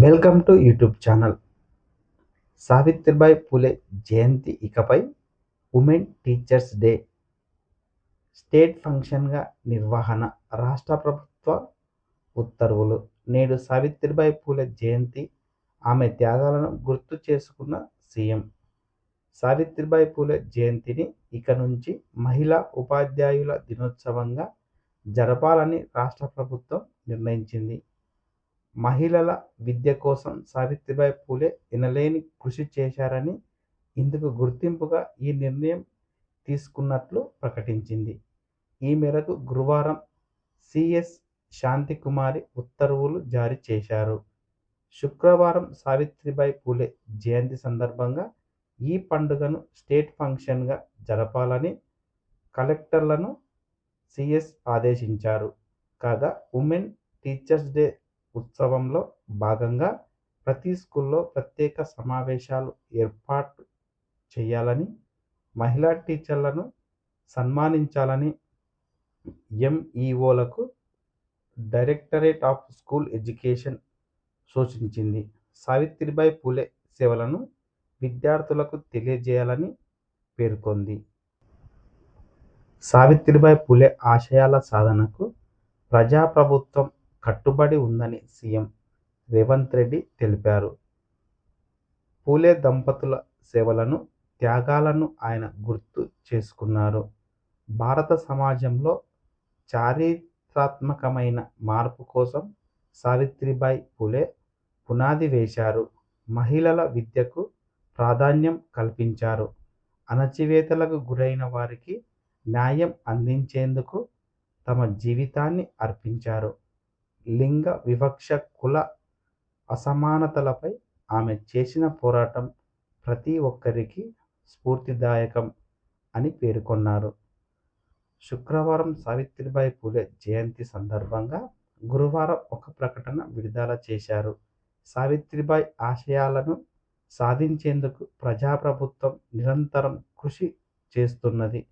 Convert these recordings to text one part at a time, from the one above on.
Welcome to YouTube channel. Savitribai Phule Jayanti ఇకపై women teachers day state ఫంక్షన్గా నిర్వహణ రాష్ట్ర ప్రభుత్వ ఉత్తర్వులు నేడు సావిత్రిబాయి పూలే జయంతి. ఆమె త్యాగాలను గుర్తు చేసుకున్న సీఎం. సావిత్రిబాయి పూలే జయంతిని ఇక నుంచి మహిళా ఉపాధ్యాయుల దినోత్సవంగా జరపాలని రాష్ట్ర ప్రభుత్వం నిర్ణయించింది. మహిళల విద్య కోసం సావిత్రిబాయి పూలే ఎనలేని కృషి చేశారని ఇందుకు గుర్తింపుగా ఈ నిర్ణయం తీసుకున్నట్లు ప్రకటించింది. ఈ మేరకు గురువారం సిఎస్ శాంతికుమారి ఉత్తర్వులు జారీ చేశారు. శుక్రవారం సావిత్రిబాయి పూలే జయంతి సందర్భంగా ఈ పండుగను స్టేట్ ఫంక్షన్గా జరపాలని కలెక్టర్లను సిఎస్ ఆదేశించారు. కాగా ఉమెన్ టీచర్స్ డే ఉత్సవంలో భాగంగా ప్రతి స్కూల్లో ప్రత్యేక సమావేశాలు ఏర్పాటు చేయాలని మహిళా టీచర్లను సన్మానించాలని ఎంఈఓలకు డైరెక్టరేట్ ఆఫ్ స్కూల్ ఎడ్యుకేషన్ సూచించింది. సావిత్రిబాయి పూలే సేవలను విద్యార్థులకు తెలియజేయాలని పేర్కొంది. సావిత్రిబాయి పూలే ఆశయాల సాధనకు ప్రజాప్రభుత్వం కట్టుబడి ఉందని సీఎం రేవంత్ రెడ్డి తెలిపారు. పూలే దంపతుల సేవలను త్యాగాలను ఆయన గుర్తు చేసుకున్నారు. భారత సమాజంలో చారిత్రాత్మకమైన మార్పు కోసం సావిత్రిబాయి పూలే పునాది వేశారు. మహిళల విద్యకు ప్రాధాన్యం కల్పించారు. అణచివేతలకు గురైన వారికి న్యాయం అందించేందుకు తమ జీవితాన్ని అర్పించారు. లింగ వివక్ష కుల అసమానతలపై ఆమె చేసిన పోరాటం ప్రతి ఒక్కరికి స్ఫూర్తిదాయకం అని పేర్కొన్నారు. శుక్రవారం సావిత్రిబాయి పూలే జయంతి సందర్భంగా గురువారం ఒక ప్రకటన విడుదల చేశారు. సావిత్రిబాయి ఆశయాలను సాధించేందుకు ప్రజాప్రభుత్వం నిరంతరం కృషి చేస్తున్నది.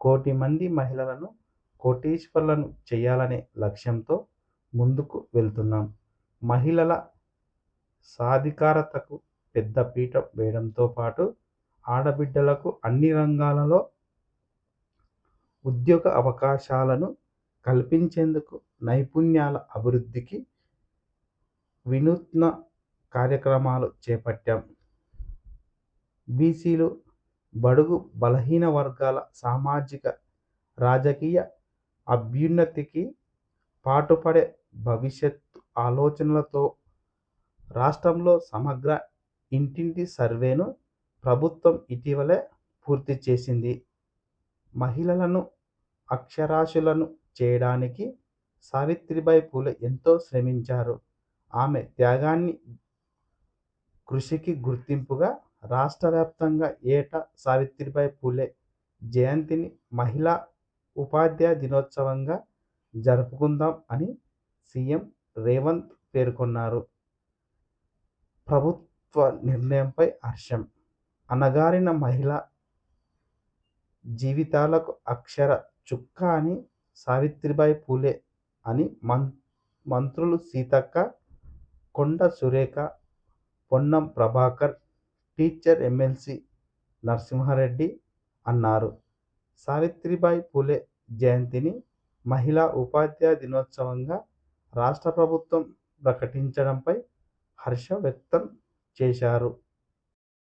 కోటి మంది మహిళలను కోటీశ్వర్లను చేయాలనే లక్ష్యంతో ముందుకు వెళ్తున్నాం. మహిళల సాధికారతకు పెద్ద పీఠం వేయడంతో పాటు ఆడబిడ్డలకు అన్ని రంగాలలో ఉద్యోగ అవకాశాలను కల్పించేందుకు నైపుణ్యాల అభివృద్ధికి వినూత్న కార్యక్రమాలు చేపట్టాం. బీసీలు బడుగు బలహీన వర్గాల సామాజిక రాజకీయ అభ్యున్నతికి పాటుపడే భవిష్యత్ ఆలోచనలతో రాష్ట్రంలో సమగ్ర ఇంటింటి సర్వేను ప్రభుత్వం ఇటీవలే పూర్తి చేసింది. మహిళలను అక్షరాస్యులను చేయడానికి సావిత్రిబాయి పూలే ఎంతో శ్రమించారు. ఆమె త్యాగాన్ని కృషికి గుర్తింపుగా రాష్ట్ర వ్యాప్తంగా ఏటా సావిత్రిబాయి పూలే జయంతిని మహిళా ఉపాధ్యాయ దినోత్సవంగా జరుపుకుందాం అని సీఎం రేవంత్ పేర్కొన్నారు. ప్రభుత్వ నిర్ణయంపై హర్షం. అణగారిన మహిళ జీవితాలకు అక్షర చుక్క అని సావిత్రిబాయి పూలే అని మం మంత్రులు సీతక్క కొండ సురేఖ పొన్నం ప్రభాకర్ టీచర్ ఎమ్మెల్సీ నరసింహారెడ్డి అన్నారు. సావిత్రిబాయి పూలే జయంతిని మహిళా ఉపాధ్యాయ దినోత్సవంగా రాష్ట్ర ప్రభుత్వం ప్రకటించడంపై హర్షం వ్యక్తం చేశారు.